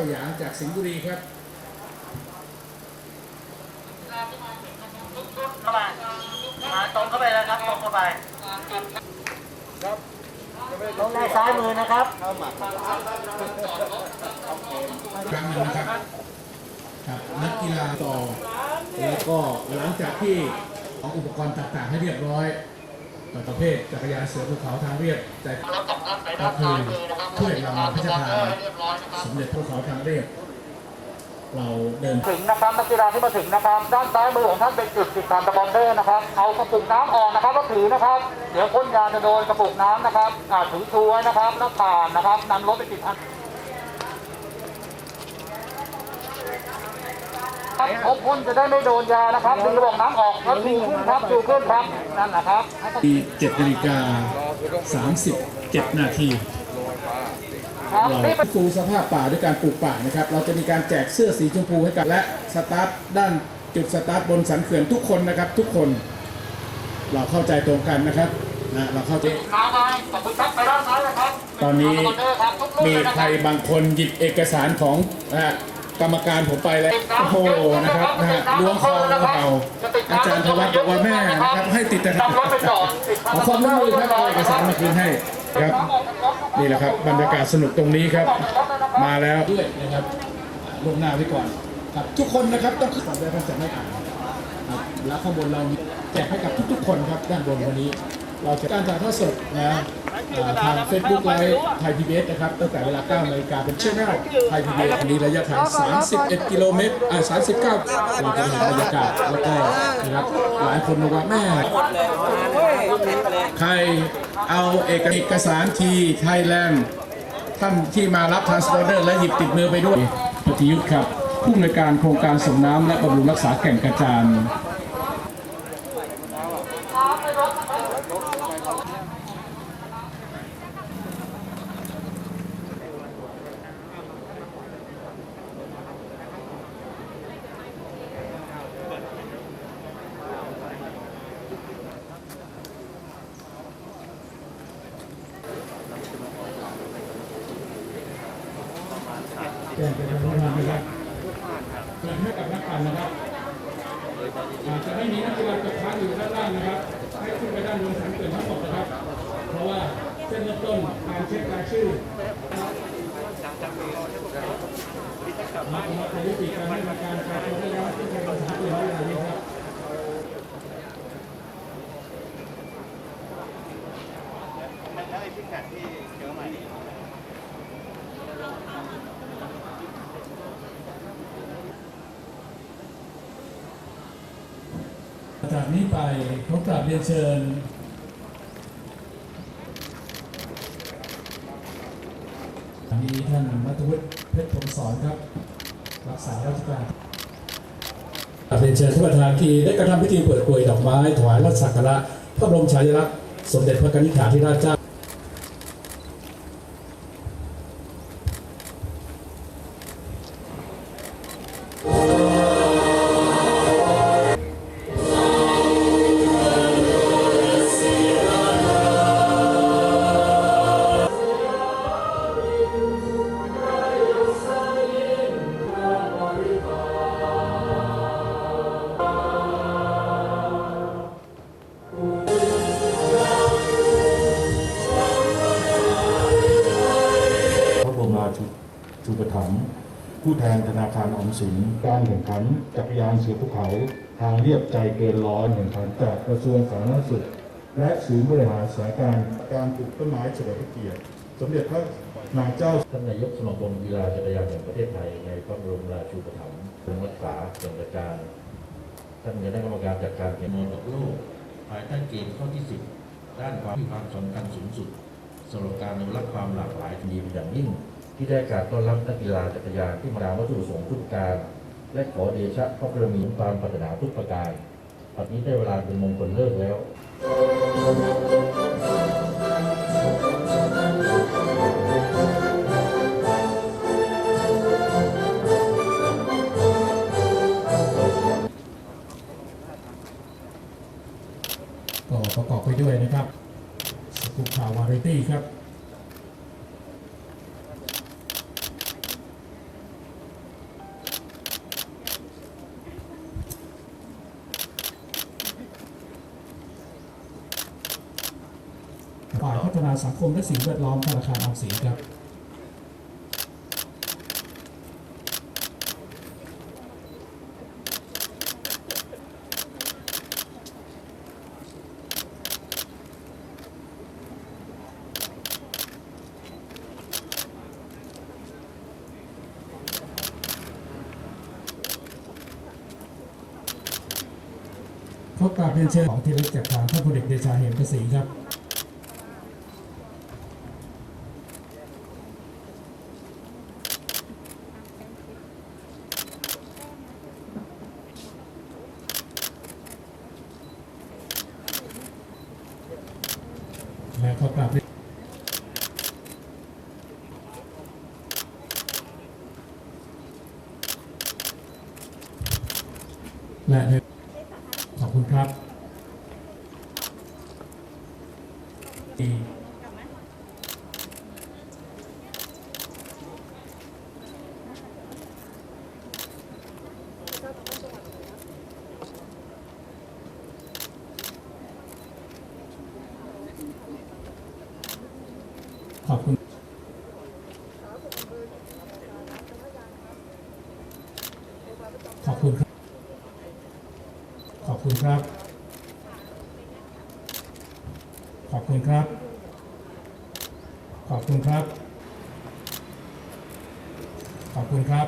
าหยางจากสิงห์บุรีครับเข้าไปมาตรงเข้าไปแล้วครับตรงเข้าไปลงในซ้ายมือนะครับครั้งหนึงนะครับครับนักกีฬาต่อ แล้วก็หลังจากที่เอาอุปกรณ์ต่างๆ ให้เรียบร้อย ประเภทจักรยานเสือภูเขาทางเรียบแต่ก็คือถ้วยรางวัลพระราชทานสมเด็จภูเขาทางเรียบเราเดินถึงนะครับนักกีฬาที่มาถึงนะครับ ด้านซ้ายมือของท่านเป็นจุดติดตามตะบอนเดอร์นะครับ เอากระปุกน้ำออกนะครับแล้วถือนะครับ เดี๋ยวพ่นยาจะโดนกระปุกน้ำนะครับถือชูไว้นะครับแล้วผ่านนะครับนำรถไปติดอันรับ พบพ่นจะได้ไม่โดนยานะครับดึงกระบอกน้ำออกแล้วชูขึ้นครับชูขึ้นครับนั่นแหละครับที่7นาฬิกา37นาทีครับเรานี่เป็นฟูสภาพป่าด้วยการปลูกป่านะครับ เราจะมีการแจกเสื้อสีชมพูให้กับและสตาร์ทด้านจุดสตาร์ทบนสันเขื่อนทุกคนนะครับทุกคน เราเข้าใจตรงกันนะครับนะเราเข้าใจขาไปขอบคุณครับไปด้านซ้ายเลยครับตอนนี้ตะบอนเดอร์ครับทุกลูกมีเลยนะใคครรับบางคนหยิบเอกสารของนะฮะ กรรมการผมไปแล้วโอ้โหนะครับนะฮะล้วงคอเราอาจารย์ธวัฒน์บอกว่าแม่นะครับให้ติดแต่นำรถไปจอดติดขอความร่วมมือครับเอาเอกสารมาคืนให้ครับนี่แหละครับบรรยากาศสนุกตรงนี้ครับ มาแล้วด้วยนะครับล่วงหน้าไว้ก่อนครับ ทุกคนนะครับต้องขึ้นแบบภาษาไม่อ่านครับแล้วข้างบนเรามีแจกให้กับทุกๆ คนครับด้านบนวันนี้ เราจะการถ่ายทอดสดนะ ทาง Facebook ไลฟ์ไทยพีบีนะครับ ตั้งแต่เวลา9นาฬิกาเป็นช่องไทยพีบีอันนี้ระยะทาง 31 กิโลเมตรอ่า39เราจะเห็นบรรยากาศแล้วก็นะครับหลายคนบอกว่าแม่ใครเอาเอกเอกสารทีไทยแลนด์ท่านที่มารับทรานสปอร์เตอร์และหยิบติดมือไปด้วยปฏิยุทธ์ครับผู้อำนวยการโครงการส่งน้ำและบำรุงรักษาแก่งกระจาน แจ้งเป็นทางการนะครับเปิดให้กับนักปั่นนะครับอาจจะไม่มีนักกีฬาตกค้างอยู่ด้านล่างนะครับ ให้ขึ้นไปด้านบนสันเขื่อนทั้งหมดนะครับ เพราะว่าเส้นเริ่มต้นการเช็ครายชื่อมามาทยุติการให้บริการประชาชนได้รับที่ใช้ภาษาเขื่อนในเวลานี้ครับ จาก นี้ไปขอกราบเรียนเชิญ มีท่านมัทวุฒิเพชรพงศรครับ รักษาราชการกราบเรียนเชิญท่านประธานที่ได้กระทำพิธีเปิดกลวยดอกไม้ถวายรัชสักการะพระบรมฉายาลักษณ์สมเด็จพระกนิษฐาธิราชเจ้า 130 การแข่งขันจักรยานเสือภูเขา ทางเรียบใจเกินร้อยแข่งขันจากกระทรวงสาธารณสุข และศูนย์บริหารสถานการณ์การปลูกต้นไม้เฉลิมพระเกียรติสมเด็จพระนางเจ้าท่านนายกสมาคมกีฬาจักรยานแห่งประเทศไทยในพระบรมราชูปถัมภ์ทรงรักษาส่วนราชการ ท่านคณะกรรมการจัดการแข่งขันโลกภายใต้เกณฑ์ข้อที่ 10 ด้านความมีความสำคัญสูงสุดสโลแการอนุรักษ์ความหลากหลายมีเป็นอย่างยิ่ง ที่ได้การต้อนรับนักกีฬาจักรยานที่มาตามวัตถุประสงค์ทุกการ และขอเดชะพระบารมีความปรารถนาทุกประการปัจจุบันนี้ได้เวลาเป็นมงคลเลิกแล้วก็ประกอบไปด้วยนะครับสกูข่าววาไรตี้ครับ ฒนาสัง คมและสิ่งแวดล้อมธนาคารออมสินครับพบกับเรียนเชิญของที่ระลึกจากทางท่านพลเอกเดชาเหมกศรีครับ และขอกราบเรียน และในขอบคุณครับดี ขอบคุณ ขอบคุณครับ ขอบคุณครับ ขอบคุณครับ ขอบคุณครับ ขอบคุณครับ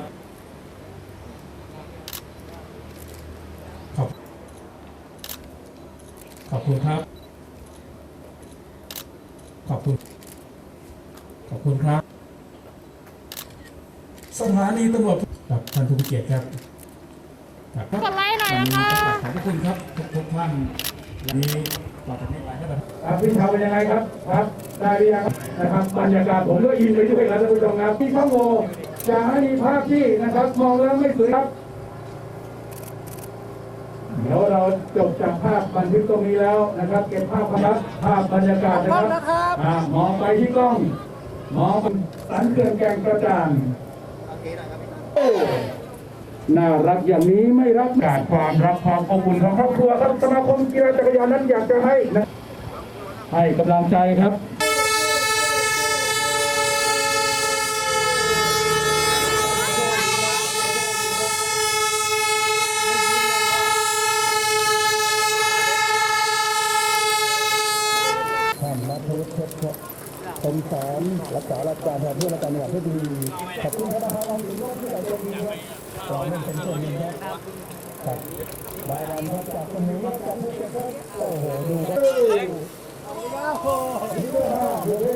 ขอบขอบคุณครับ ขอบคุณ ขอบคุณครับ สถานีตำรวจกับท่านผู้มีเกียรติครับครับกดไลค์หน่อยนะคะขอบพระคุณครับทุกทุกท่านวันนี้ต่อจากนี้ไปก็แบบครับพี่ชาวเป็นยังไงครับครับ ได้หรือยังนะครับบรรยากาศผมก็อินไปด้วยครับท่านผู้ชมครับพี่ข้างโมจะให้มีภาพที่นะครับ มองแล้วไม่สวยครับ เดี๋ยวเราจบจากภาพบันทึกตรงนี้แล้วนะครับ เก็บภาพครับภาพบรรยากาศนะครับอ่ามองไปที่กล้อง มองสันเขื่อนแก่งกระจานโอ้น่ารักอย่างนี้ไม่รักขาดความรักความอบอุ่นของครอบครัวครับสมาคมกีฬาจักรยานนั้นอยากจะให้นะให้กำลังใจครับ ท่านรัฐวุฒิเพชรครับผมสอน รักษาราชการแทนผู้ราชการจังหวัดเพชรบุรีขอบคุณครับนะครับเราอยู่ร่วมที่เราจะมีครับเราเล่นเป็นส่วนหนึ่งครับครับรายวันครับจากตรงนี้ครับจากภูเก็ตครับโอ้โหดูครับโอ้โหนี่ด้วยฮะดูดิ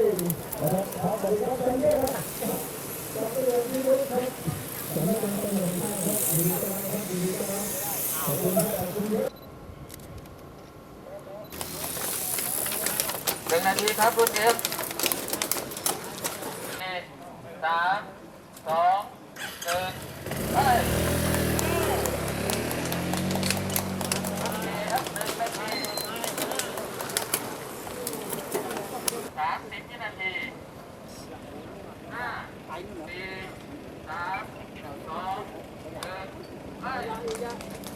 นะครับครับผมครับเป็นเยอะครับจากเรือที่ด้ครับผมเป็นตำรวจครับดีครับดีครับขอบคุณครับขอบคุณครับหนึ่งนาทีครับคุณเอฟสี่สามสองหนึ่งไปโอเคครับหนึ่งนาทีสามสิบวินาทีห้าสี่สามสองหนึ่งไป หัว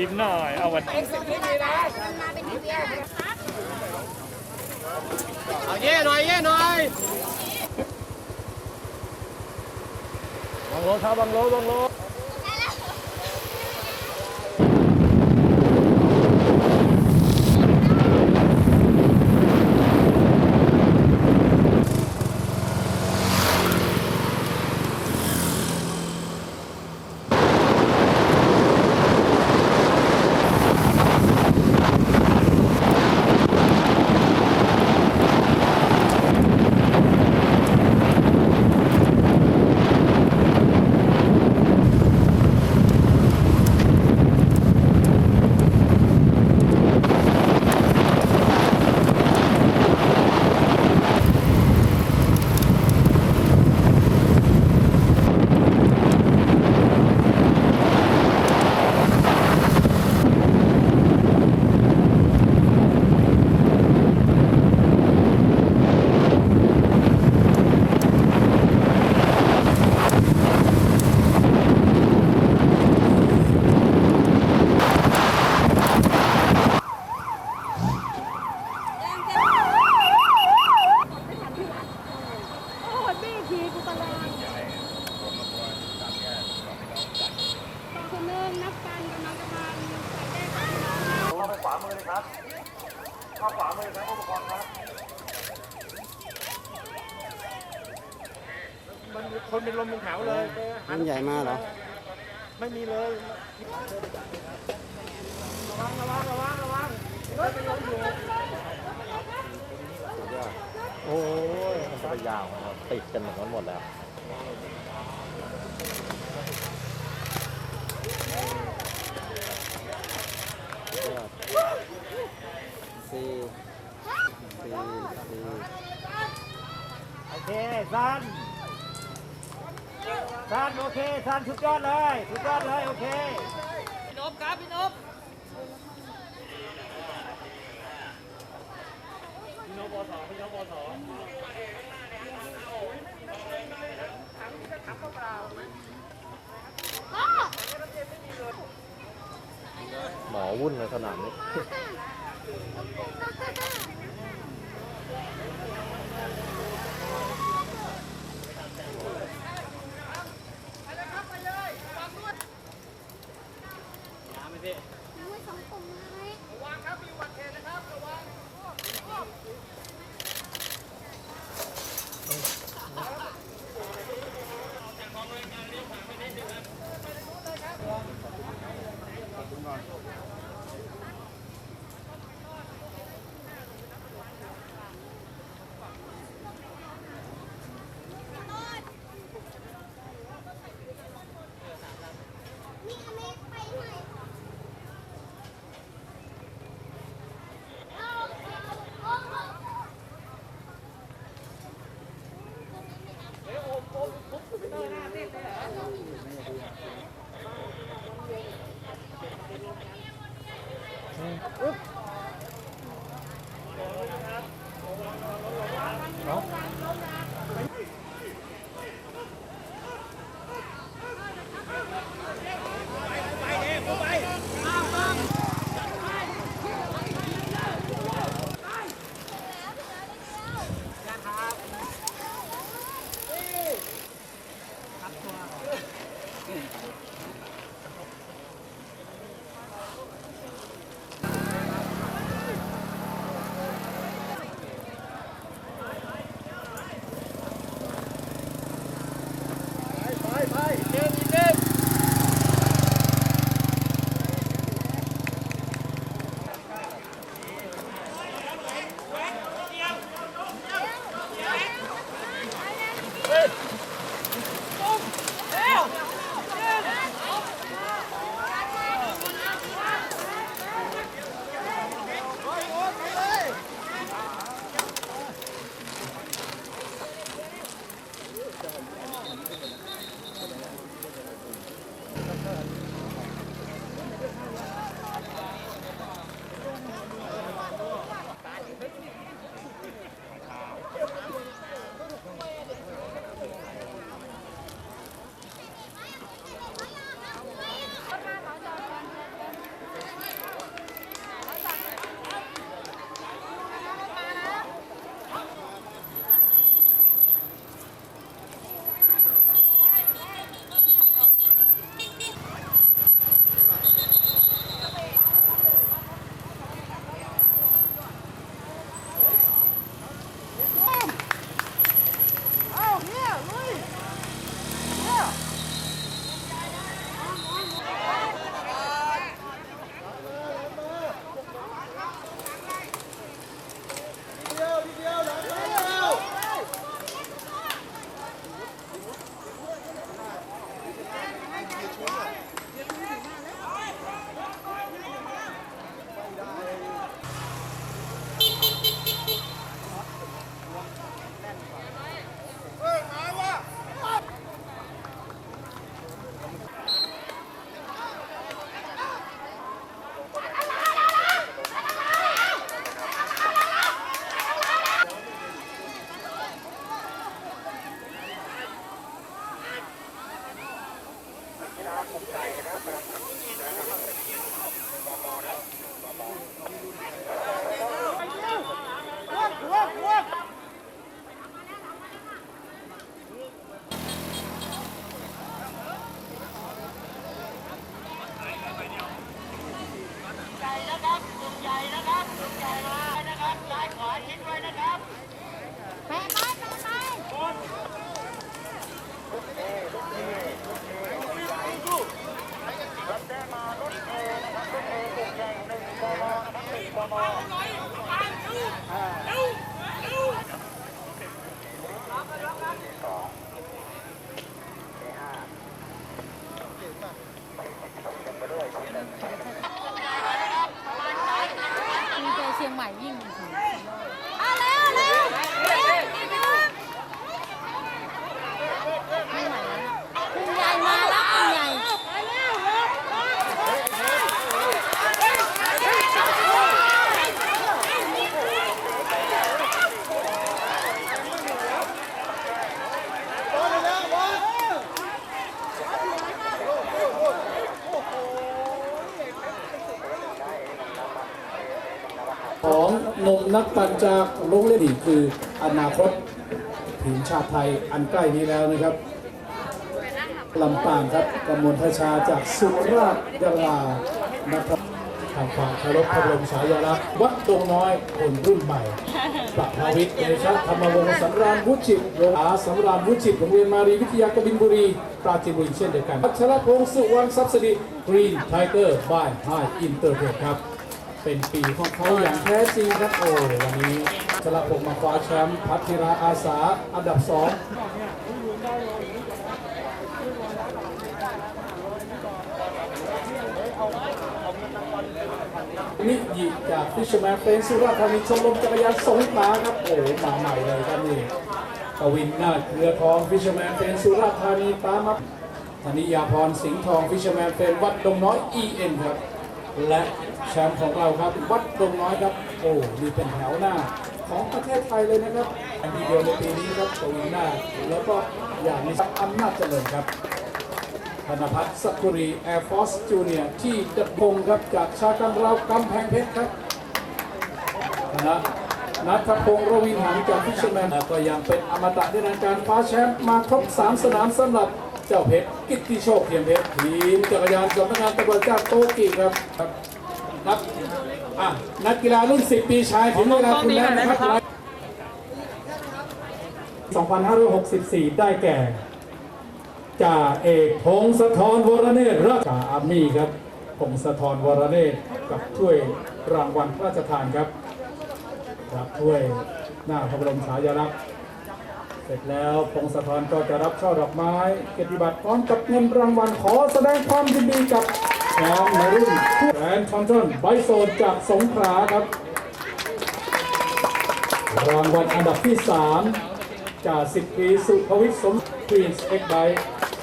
ยิ้มหน่อย เอาวันนี้เอาเย่หน่อยเย่หน่อยบังโลครับบังโลบังโลย เครับเข้าข วามือครับผู้ปกครองครับมันมีคนเป็นลมเป็นแถวเลยมันใหญ่มาเหรอ ไม่มีเลยโอ้ยก็ไปยาวครับติดกันหมดหมดแล้ว สี่สี่สี่โอเคซันซันโอเคซันสุดยอดเลยสุดยอดเลยโอเคพี่นพครับพี่นพพี่นพบสพี่นพบสหมอวุ่นในสนามนี้ ไม่ เชียงใหม่ยิ่งเอาเร็วเร็วเร็วอีกนิดนึงไม่ไหวแล้วนะคุณยายมาแล้วคุณยายไปเร็วเร็ว ของนมนักปั่นจากโรงเรียนนี่คืออนาคตทีมชาติไทยอันใกล้นี้แล้วนะครับลำปางครับกมลทชาจากสุราษฎร์ยาลานะครับทางความเคารพพระบรมฉายาลักษณ์วัดดงน้อยคนรุ่นใหม่ประภาวิทย์เดชะธรรมวงศ์สำราญวุฒิตรงอาสำราญวุฒิตโรงเรียนมารีวิทยากบินบุรี ปราจีนบุรีเช่นเดียวกันพัชรพงศ์สุวรรณทรัพย์สิริกรีนไทเกอร์บายไฮอินเตอร์เทครับ เป็นปีของเขาอย่างแท้จริงครับโอ้วันนี้ชลพงศ์มาคว้าแชมป์พัทธิราอาสาอันดับสองนิยิจากฟิชแมนเฟนสุราษฎร์ธานีชมรมจักรยานสงขลาครับโอ้มาใหม่เลยครับนี่กวินนาถเครือทองฟิชแมนเฟนสุราษฎร์ธานีตามมาธนิยาพรสิงห์ทองฟิชแมนเฟนวัดดงน้อย EN ครับและ แชมป์ของเราครับ วัดดงน้อยครับ โอ้นี่เป็นแถวหน้าของประเทศไทยเลยนะครับอันดีเดียวในปีนี้ครับกวินนาแล้วก็อย่างนี้ครับอำนาจเจริญครับธนพัฒน์สักุรีแอร์ฟอร์สจูเนียที่ดัดพงครับจากชากังเรากำแพงเพชรครับนะนัทพงศ์รวินหันจากฟิชแมนก็ยังเป็นอมตะในการคว้าแชมป์มาครบ 3 สนามสำหรับเจ้าเพชรกิตติโชคเทียมเพชรทีมจักรยานสำนักงานตำรวจจากโตกิครับ รับนักอะนักกีฬารุ่น 10 ปีชายถึงเวลาคุณแล้วนะครับ2564 ได้แก่จ่าเอกพงศธรวรเนตรรักษาอาร์มี่ครับพงศธรวรเนตรกับถ้วยรางวัลพระราชทานครับรับถ้วยหน้าพระบรมฉายาลักษณ์เสร็จแล้วพงศธรก็จะรับช่อดอกไม้ เกียรติบัตรพร้อมกับเงินรางวัลขอแสดงความยินดีกับ แชมป์ในรุ่นแรนทอมสันไบโซนจากสงขลาครับ รางวัลอันดับที่ 3 จากสิบปีสุภวิทย์สมควีนส์เอ็กไบ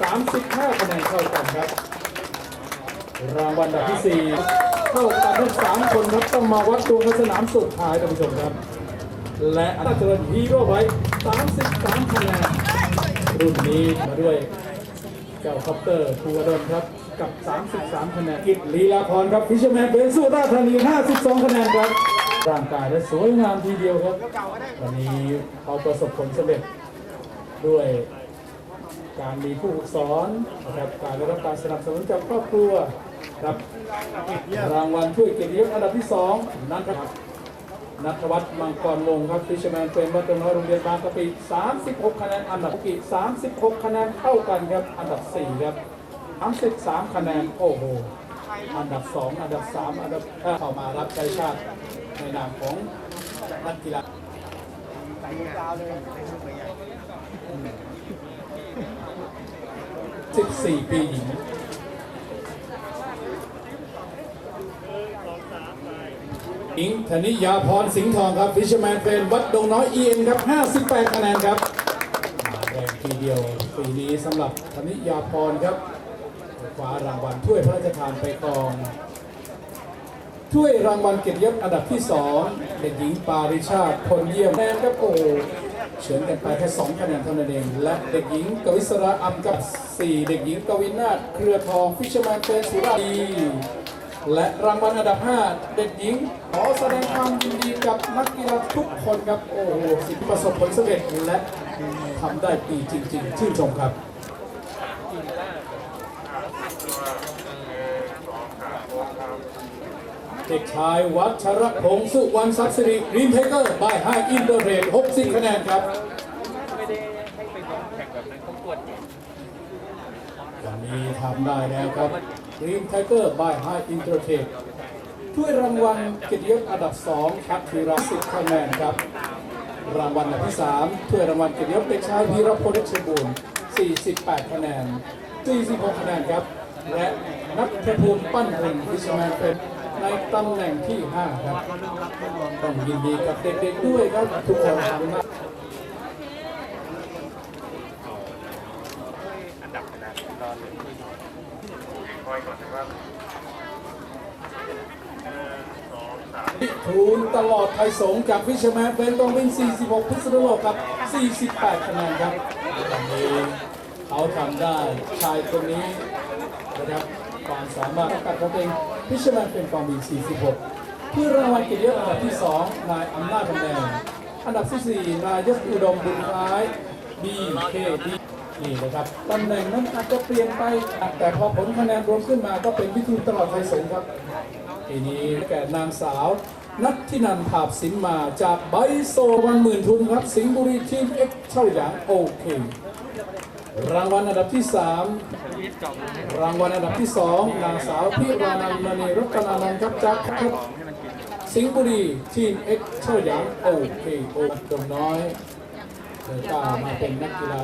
35คะแนนเท่ากันครับ รางวัลอันดับที่ 4 เท่ากันทั้งสามคนครับต้องมาวัดดวงกันสนามสุดท้ายท่านผู้ชมครับ และอันดับเจริญฮีโร่ไว้33คะแนนรุ่นนี้มาด้วยเจ้าคอปเตอร์ภูวดลครับ กับ 33 คะแนนกิตลีลาพรครับฟิชแมนเบนสุราษฎร์ธานี 52 คะแนนครับร่างกายและสวยงามทีเดียวครับ วันนี้เขาประสบผลสำเร็จด้วยการมีผู้ฝึกสอนนะครับการได้รับการสนับสนุนจากครอบครัวครับรางวัลถ้วยเกียรติยศอันดับที่สองนัทครับนัทวัฒน์มังกรวงครับฟิชแมนเป็นวัดตน้อยโรงเรียนบางกะปิ36 คะแนนอันดับกิ36 คะแนนเท่ากันครับอันดับ 4 ครับ 33 คะแนน โอ้โห อันดับ 2 อันดับ 3 อันดับเอ่อเข้ามารับใช้ชาติในนามของนักกีฬา14 ปีหญิงหญิงธนิยาพรสิงห์ทองครับฟิชแมนเป็นวัดดงน้อยเอ็นครับ 58 คะแนนครับแรงทีเดียวปีนี้สำหรับธนิยาพรครับ คว้ารางวัลถ้วยพระราชทานไปกองถ้วยรางวัลเกียรติยศอันดับที่2เด็กหญิงปาริชาติพลเยี่ยมแนนครับโอ้เฉือนกันไปแค่2คะแนนเท่านั้นเอง และเด็กหญิงกวิศราอัมกับ 4 เด็กหญิงกวินาถเครือทองฟิชแมนเป็นสุราษฎร์ธานีและรางวัลอันดับ 5 เด็กหญิง ขอแสดงความยินดีกับนักกีฬาทุกคนครับ โอ้โห สิประสบผลสำเร็จและทำได้ดีจริง ๆ ชื่นชมครับ เด็กชายวัชรพงศ์สุวรรณทรัพย์สิริรีมเทเกอร์บายไฮอินเตอร์เรท60 คะแนนครับวันนี้ทำได้แล้วครับรีมเทเกอร์บายไฮอินเตอร์เทรดถ้วยรางวัลเกียรติยศอันดับ 2 ครับธีรสิทธิ์คะแนนครับ รางวัลอันดับที่ 3 ถ้วยรางวัลเกียรติยศเด็กชายพีรพลเดชบูรณ์48 คะแนน46คะแนนครับ และนักประภูมิปั้นหุ่นวิชแมนเป็น ในตำแหน่งที่ 5 ครับ ต้องยินดีกับเด็กๆด้วยครับ ทุกคนทำหน้าทูนตลอดไทยสงฆ์จากวิชแมนเป็นต้องเป็น 46 พิศนุโลกครับ 48 คะแนนครับวันนี้เขาทำได้ชายคนนี้นะครับความสามารถกัดเขาเอง พิชแมนเป็นกองบิน46 ที่รางวัลเกียรติยศอันดับที่ 2 นายอำนาจคะแนนอันดับที่ 4 นายกอุดมบุญคล้าย BKD นี่นะครับตำแหน่งนั้นอาจจะเปลี่ยนไป แต่พอผลคะแนนรวมขึ้นมาก็เป็นพิธีตลอดไทยสงครับทีนี้แก่นางสาว นัททินันภาพสินมาจากไบโซวันหมื่นทุนครับ สิงห์บุรีทีมเอ็กเช่าหยางโอเค รางวัลอันดับที่ 3 รางวัลอันดับที่ 2 นางสาวพิรานันท์มณีรัตนานันท์ครับจากครับสิงห์บุรีทีมเอ็กเช่าหยางโอเคโอ้ดงน้อยเธอกล้ามาเป็นนักกีฬา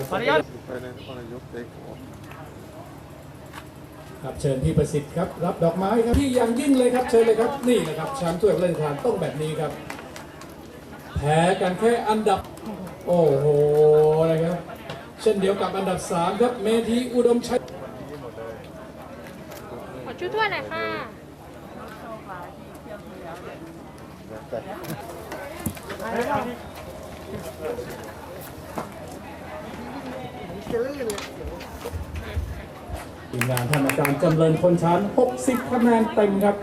ครับเชิญพี่ประสิทธิ์ครับ รับดอกไม้ครับพี่ย่างยิ่งเลยครับเชิญเลยครับนี่นะครับแชมป์ถ้วยพระราชทานต้องแบบนี้ครับแพ้กันแค่อันดับ โอ้โหนะครับ เช่นเดียวกับอันดับ 3 ครับ เมธีอุดมชัย ขอชุดถ้วยหน่อยค่ะ ทีมงานท่านอาจารย์จำเริญคนชั้น 60 คะแนนเต็มครับ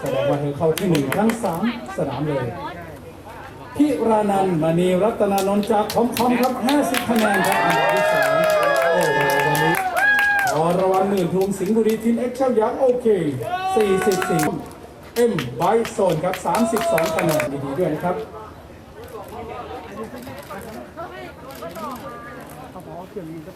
แสดงว่าเธอเข้าที่หนึ่งทั้ง 3 สนามเลย พิรานันท์มณีรัตนานนท์จากคอมคอมครับ 50 คะแนนครับอันดับที่สองโอ้โหวันนี้อรวรรณหมื่นทุงสิงห์บุรีทีมเอ็กซ์เช่ายักษ์โอเค 44เอ็มไบโซนครับ 32 คะแนนดีๆด้วยนะครับ